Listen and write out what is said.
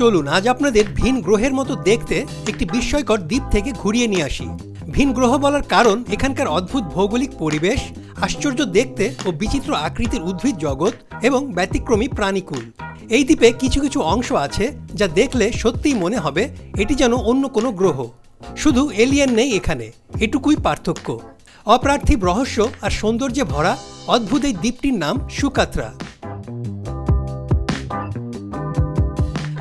চলুন, আজ আপনাদের ভিন গ্রহের মতো দেখতে একটি বিস্ময়কর দ্বীপ থেকে ঘুরিয়ে নিয়ে আসি। ভিন গ্রহ বলার কারণ এখানকার অদ্ভুত ভৌগোলিক পরিবেশ, আশ্চর্য দেখতে ও বিচিত্র আকৃতির উদ্ভিদ জগৎ এবং ব্যতিক্রমী প্রাণীকুল। এই দ্বীপে কিছু কিছু অংশ আছে যা দেখলে সত্যিই মনে হবে এটি যেন অন্য কোনো গ্রহ। শুধু এলিয়েন নেই এখানে, এটুকুই পার্থক্য। অপ্রার্থিব রহস্য আর সৌন্দর্যে ভরা অদ্ভুত এই দ্বীপটির নাম সুকাত্রা।